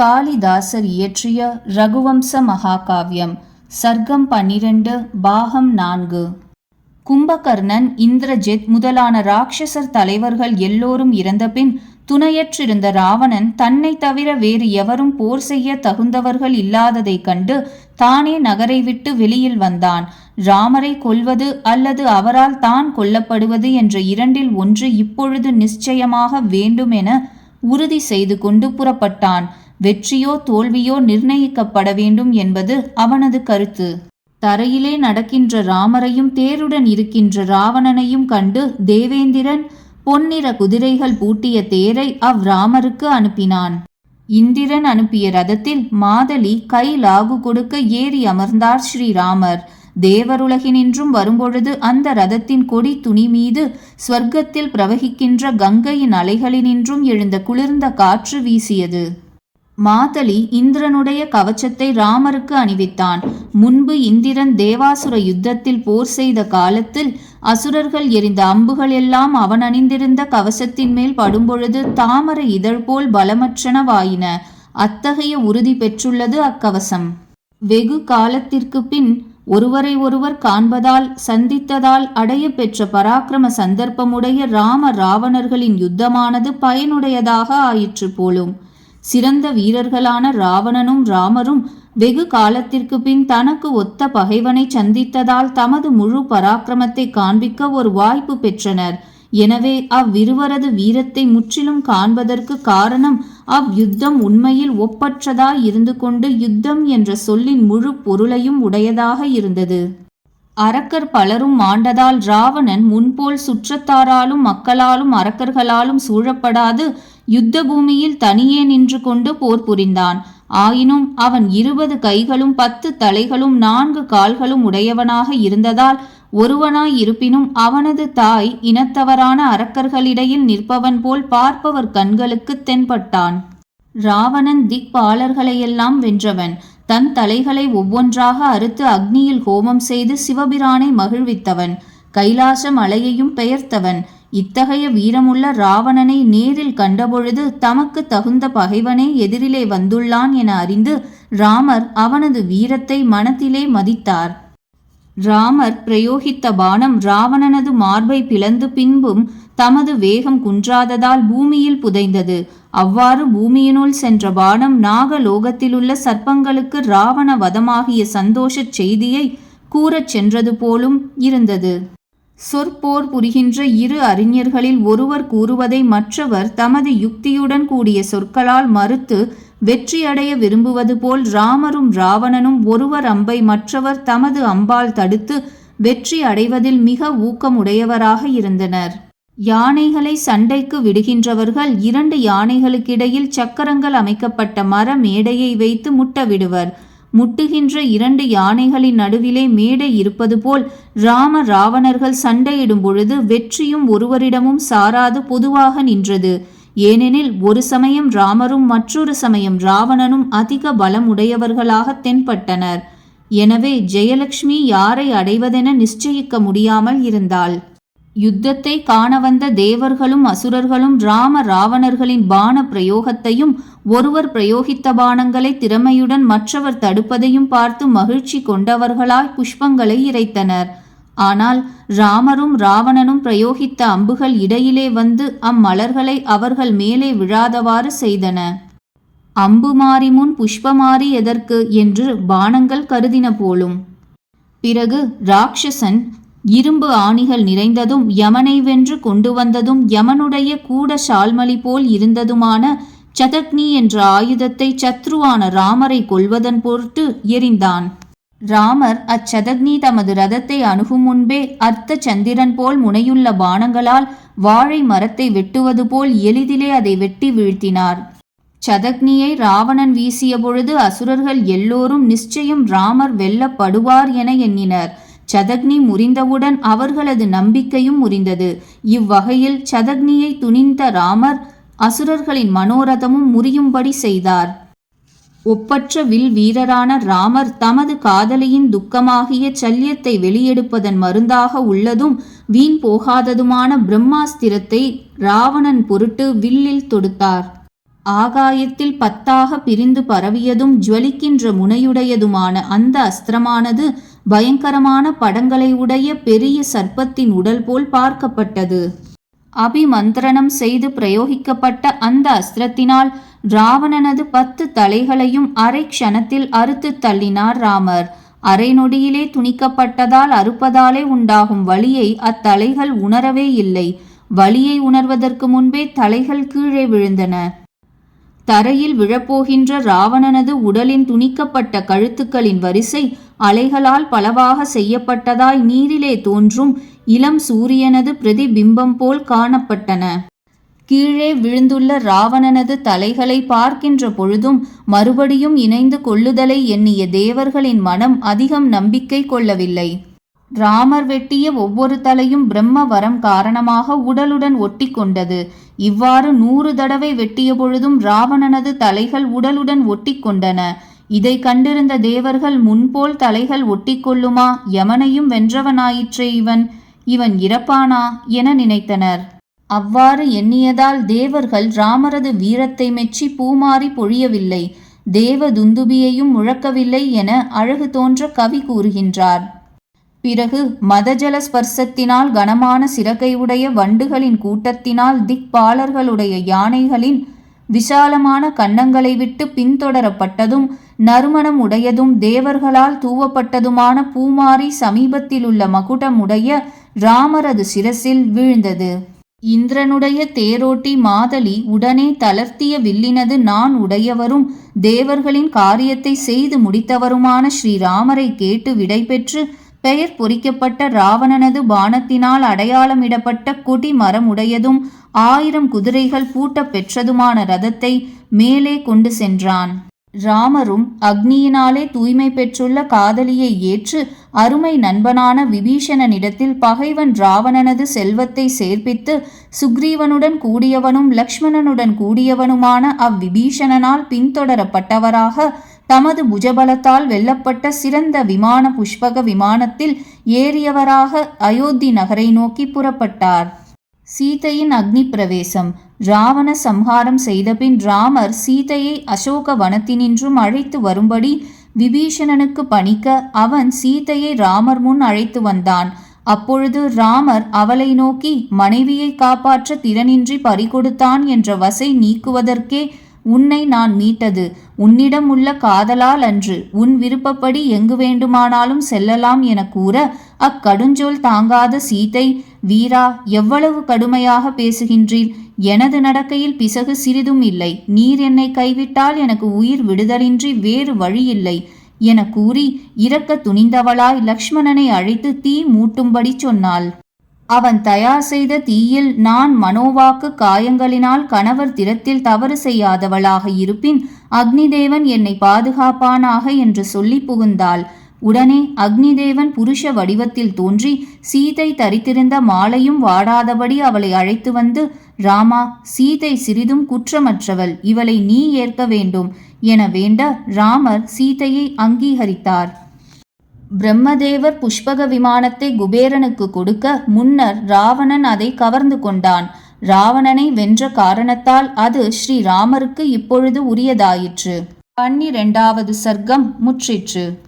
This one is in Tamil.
காளிதாசர் இயற்றிய ரகுவம்ச மகாகாவியம் சர்க்கம் பன்னிரண்டு பாகம் நான்கு. கும்பகர்ணன் இந்திரஜித் முதலான ராட்சசர் தலைவர்கள் எல்லோரும் இறந்தபின் துணையற்றிருந்த ராவணன் தன்னை தவிர வேறு எவரும் போர் செய்ய தகுந்தவர்கள் இல்லாததைக் கண்டு தானே நகரை விட்டு வெளியில் வந்தான். ராமரை கொல்வது அல்லது அவரால் தான் கொல்லப்படுவது என்ற இரண்டில் ஒன்று இப்பொழுது நிச்சயமாக வேண்டுமென உறுதி செய்து கொண்டு புறப்பட்டான். வெற்றியோ தோல்வியோ நிர்ணயிக்கப்பட வேண்டும் என்பது அவனது கருத்து. தரையிலே நடக்கின்ற ராமரையும் தேருடன் இருக்கின்ற ராவணனையும் கண்டு தேவேந்திரன் பொன்னிற குதிரைகள் பூட்டிய தேரை அவ்ராமருக்கு அனுப்பினான். இந்திரன் அனுப்பிய ரதத்தில் மாதலி கை லாகு கொடுக்க ஏறி அமர்ந்தார் ஸ்ரீராமர். தேவருலகினின்றும் வரும்பொழுது அந்த ரதத்தின் கொடி துணி மீது ஸ்வர்க்கத்தில் பிரவகிக்கின்ற கங்கையின் அலைகளினின்றும் எழுந்த குளிர்ந்த காற்று வீசியது. மாதளி இந்திரனுடைய கவச்சத்தை ராமருக்கு அணிவித்தான். முன்பு இந்திரன் தேவாசுர யுத்தத்தில் போர் செய்த காலத்தில் அசுரர்கள் எரிந்த அம்புகள் எல்லாம் அவன் அணிந்திருந்த கவசத்தின் மேல் படும்பொழுது தாமரை இதழ் போல் பலமற்றனவாயின அத்தகைய உறுதி பெற்றுள்ளது அக்கவசம். வெகு காலத்திற்கு பின் ஒருவரை ஒருவர் காண்பதால் சந்தித்ததால் அடைய பெற்ற பராக்கிரம சந்தர்ப்பமுடைய ராம ராவணர்களின் யுத்தமானது பயனுடையதாக ஆயிற்று போலும். சிறந்த வீரர்களான ராவணனும் ராமரும் வெகு காலத்திற்கு பின் தனக்கு ஒத்த பகைவனை சந்தித்ததால் தமது முழு பராக்கிரமத்தை காண்பிக்க ஒரு வாய்ப்பு பெற்றனர். எனவே அவ்விருவரது வீரத்தை முற்றிலும் காண்பதற்கு காரணம் அவ்யுத்தம் உண்மையில் ஒப்பற்றதாய் இருந்து கொண்டு யுத்தம் என்ற சொல்லின் முழு பொருளையும் உடையதாக இருந்தது. அரக்கர் பலரும் மாண்டதால் ராவணன் முன்போல் சுற்றத்தாராலும் மக்களாலும் அரக்கர்களாலும் சூழப்படாது யுத்த பூமியில் தனியே நின்று கொண்டு போர் புரிந்தான். ஆயினும் அவன் இருபது கைகளும் பத்து தலைகளும் நான்கு கால்களும் உடையவனாக இருந்ததால் ஒருவனாய் இருப்பினும் அவனது தாய் இனத்தவரான அரக்கர்களிடையில் நிற்பவன் போல் பார்ப்பவர் கண்களுக்கு தென்பட்டான். ராவணன் திக்பாலர்களையெல்லாம் வென்றவன். தன் தலைகளை ஒவ்வொன்றாக அறுத்து அக்னியில் ஹோமம் செய்து சிவபிரானை மகிழ்வித்தவன். கைலாச மலையையும் பெயர்த்தவன். இத்தகைய வீரமுள்ள ராவணனை நேரில் கண்டபொழுது தமக்கு தகுந்த பகைவனே எதிரிலே வந்துள்ளான் என அறிந்து ராமர் அவனது வீரத்தை மனத்திலே மதித்தார். ராமர் பிரயோகித்த பானம் ராவணனது மார்பை பிளந்து பின்பும் தமது வேகம் குன்றாததால் பூமியில் புதைந்தது. அவ்வாறு பூமியினுள் சென்ற பானம் நாகலோகத்திலுள்ள சர்ப்பங்களுக்கு ராவண வதமாகிய சந்தோஷச் செய்தியை கூறச் சென்றது போலும் இருந்தது. சொற்போர் புரிகின்ற இரு அறிஞர்களில் ஒருவர் கூறுவதை மற்றவர் தமது யுக்தியுடன் கூடிய சொற்களால் மறுத்து வெற்றியடைய விரும்புவது போல் ராமரும் ராவணனும் ஒருவர் அம்பை மற்றவர் தமது அம்பால் தடுத்து வெற்றி அடைவதில் மிக ஊக்கமுடையவராக இருந்தனர். யானைகளை சண்டைக்கு விடுகின்றவர்கள் இரண்டு யானைகளுக்கிடையில் சக்கரங்கள் அமைக்கப்பட்ட மர மேடையை வைத்து முட்டவிடுவர். முட்டுகின்ற இரண்டு யானைகளின் நடுவிலே மேடை இருப்பது போல் ராம ராவணர்கள் சண்டையிடும் பொழுது வெற்றியும் ஒருவரிடமும் சாராது பொதுவாக நின்றது. ஏனெனில் ஒரு சமயம் ராமரும் மற்றொரு சமயம் ராவணனும் அதிக பலம் உடையவர்களாக தென்பட்டனர். எனவே ஜெயலட்சுமி யாரை அடைவதென நிச்சயிக்க முடியாமல் இருந்தாள். யுத்தத்தை காண வந்த தேவர்களும் அசுரர்களும் ராம ராவணர்களின் பான பிரயோகத்தையும் ஒருவர் பிரயோகித்த பானங்களை திறமையுடன் மற்றவர் தடுப்பதையும் பார்த்து மகிழ்ச்சி கொண்டவர்களாய் புஷ்பங்களை இறைத்தனர். ஆனால் ராமரும் ராவணனும் பிரயோகித்த அம்புகள் இடையிலே வந்து அம்மலர்களை அவர்கள் மேலே விழாதவாறு செய்தன. அம்பு மாறி முன் புஷ்பமாறி எதற்கு என்று பானங்கள் கருதின போலும். பிறகு ராட்சசன் இரும்பு ஆணிகள் நிறைந்ததும் யமனை வென்று கொண்டு வந்ததும் யமனுடைய கூட ஷால்மலி போல் இருந்ததுமான சதக்னி என்ற ஆயுதத்தை சத்ருவான ராமரை கொள்வதன் பொருட்டு எரிந்தான். ராமர் அச்சதக்னி தமது ரதத்தை அணுகும் முன்பே அர்த்த சந்திரன் போல் முனையுள்ள பானங்களால் வாழை மரத்தை வெட்டுவது போல் எளிதிலே அதை வெட்டி வீழ்த்தினார். சதக்னியை ராவணன் வீசிய பொழுது அசுரர்கள் எல்லோரும் நிச்சயம் ராமர் வெல்லப்படுவார் என எண்ணினர். சதக்னி முறிந்தவுடன் அவர்களது நம்பிக்கையும் முறிந்தது. இவ்வகையில் சதக்னியை துணிந்த ராமர் அசுரர்களின் மனோரதமும் முறியும்படி செய்தார். ஒப்பற்ற வில் வீரரான ராமர் தமது காதலியின் துக்கமாகிய சல்யத்தை வெளியெடுப்பதன் மருந்தாக உள்ளதும் வீண் போகாததுமான பிரம்மாஸ்திரத்தை ராவணன் பொருட்டு வில்லில் தொடுத்தார். ஆகாயத்தில் பத்தாக பிரிந்து பரவியதும் ஜுவலிக்கின்ற முனையுடையதுமான அந்த அஸ்திரமானது பயங்கரமான படங்களை உடைய பெரிய சர்ப்பத்தின் உடல் போல் பார்க்கப்பட்டது. அபிமந்திரணம் செய்து பிரயோகிக்கப்பட்ட அந்த அஸ்திரத்தினால் ராவணனது பத்து தலைகளையும் அரை க்ஷணத்தில் அறுத்து தள்ளினார் ராமர். அரை நொடியிலே துணிக்கப்பட்டதால் அறுப்பதாலே உண்டாகும் வலியை அத்தலைகள் உணரவே இல்லை. வலியை உணர்வதற்கு முன்பே தலைகள் கீழே விழுந்தன. தரையில் விழப்போகின்ற ராவணனது உடலின் துணிக்கப்பட்ட கழுத்துக்களின் வரிசை அலைகளால் பலவாக செய்யப்பட்டதாய் நீரிலே தோன்றும் இளம் சூரியனது பிரதிபிம்பம் போல் காணப்பட்டன. கீழே விழுந்துள்ள ராவணனது தலைகளை பார்க்கின்ற பொழுதும் மறுபடியும் இணைந்து கொள்ளுதலை எண்ணிய தேவர்களின் மனம் அதிகம் நம்பிக்கை கொள்ளவில்லை. ராமர் வெட்டிய ஒவ்வொரு தலையும் பிரம்ம வரம் காரணமாக உடலுடன் ஒட்டி கொண்டது. இவ்வாறு நூறு தடவை வெட்டிய பொழுதும் ராவணனது தலைகள் உடலுடன் ஒட்டி கொண்டன. இதை கண்டிருந்த தேவர்கள் முன்போல் தலைகள் ஒட்டிக்கொள்ளுமா யமனையும் வென்றவனாயிற்றே இவன். இவன் இறப்பானா? என நினைத்தனர். அவ்வாறு எண்ணியதால் தேவர்கள் ராமரது வீரத்தை மெச்சி பூமாறி பொழியவில்லை. தேவ துந்துபியையும் முழக்கவில்லை என அழகு தோன்ற கவி கூறுகின்றார். பிறகு மதஜல ஸ்பர்சத்தினால் கனமான சிறகை உடைய வண்டுகளின் கூட்டத்தினால் திக்பாலர்களுடைய யானைகளின் விசாலமான கன்னங்களை விட்டு பின்தொடரப்பட்டதும் நறுமணம் உடையதும் தேவர்களால் தூவப்பட்டதுமான பூமாரி சமீபத்திலுள்ள மகுடமுடைய ராமரது சிரசில் வீழ்ந்தது. இந்திரனுடைய தேரோட்டி மாதலி உடனே தளர்த்திய வில்லினது நான் உடையவரும் தேவர்களின் காரியத்தை செய்து முடித்தவருமான ஸ்ரீராமரை கேட்டு விடைபெற்று பெயர் பொறிக்கப்பட்ட ராவணனது பானத்தினால் அடையாளமிடப்பட்ட கொடி மரமுடையதும் ஆயிரம் குதிரைகள் பூட்ட பெற்றதுமான ரதத்தை மேலே கொண்டு சென்றான். ராமரும் அக்னியினாலே தூய்மை பெற்றுள்ள காதலியை ஏற்று அருமை நண்பனான விபீஷணனிடத்தில் பகைவன் ராவணனது செல்வத்தை சேர்ப்பித்து சுக்ரீவனுடன் கூடியவனும் லக்ஷ்மணனுடன் கூடியவனுமான அவ்விபீஷணனால் பின்தொடரப்பட்டவராக தமது புஜபலத்தால் வெல்லப்பட்ட சிறந்த விமான புஷ்பக விமானத்தில் ஏறியவராக அயோத்தி நகரை நோக்கி புறப்பட்டார். சீதையின் அக்னி பிரவேசம். ராவண சம்ஹாரம் செய்தபின் ராமர் சீதையை அசோக வனத்தினின்றும் அழைத்து வரும்படி விபீஷணனுக்கு பணிக்க அவன் சீதையை ராமர் முன் அழைத்து வந்தான். அப்பொழுது ராமர் அவளை நோக்கி மனைவியை காப்பாற்ற திறனின்றி பறிகொடுத்தான் என்ற வசை நீக்குவதற்கே உன்னை நான் மீட்டது. உன்னிடம் உள்ள காதலால் அன்று உன் விருப்பப்படி எங்கு வேண்டுமானாலும் செல்லலாம் என கூற அக்கடுஞ்சொல் தாங்காத சீதை வீரா எவ்வளவு கடுமையாக பேசுகின்றீர்? எனது நடக்கையில் பிசகு சிறிதும் இல்லை. நீர் என்னை கைவிட்டால் எனக்கு உயிர் விடுதலின்றி வேறு வழியில்லை என கூறி இறக்க துணிந்தவளாய் லக்ஷ்மணனை அழைத்து தீ மூட்டும்படி சொன்னாள். அவன் தயார் செய்த தீயில் நான் மனோவாக்கு காயங்களினால் கணவர் திறத்தில் தவறு செய்யாதவளாக இருப்பின் அக்னிதேவன் என்னை பாதுகாப்பானாக என்று சொல்லி புகுந்தாள். உடனே அக்னிதேவன் புருஷ வடிவத்தில் தோன்றி சீதை தரித்திருந்த மாலையும் வாடாதபடி அவளை அழைத்து வந்து ராமா சீதை சிறிதும் குற்றமற்றவள் இவளை நீ ஏற்க வேண்டும் என வேண்ட ராமர் சீதையை அங்கீகரித்தார். பிரம்மதேவர் புஷ்பக விமானத்தை குபேரனுக்கு கொடுக்க முன்னர் ராவணன் அதை கவர்ந்து கொண்டான். ராவணனை வென்ற காரணத்தால் அது ஸ்ரீராமருக்கு இப்பொழுது உரியதாயிற்று. பன்னிரெண்டாவது சர்க்கம் முற்றிற்று.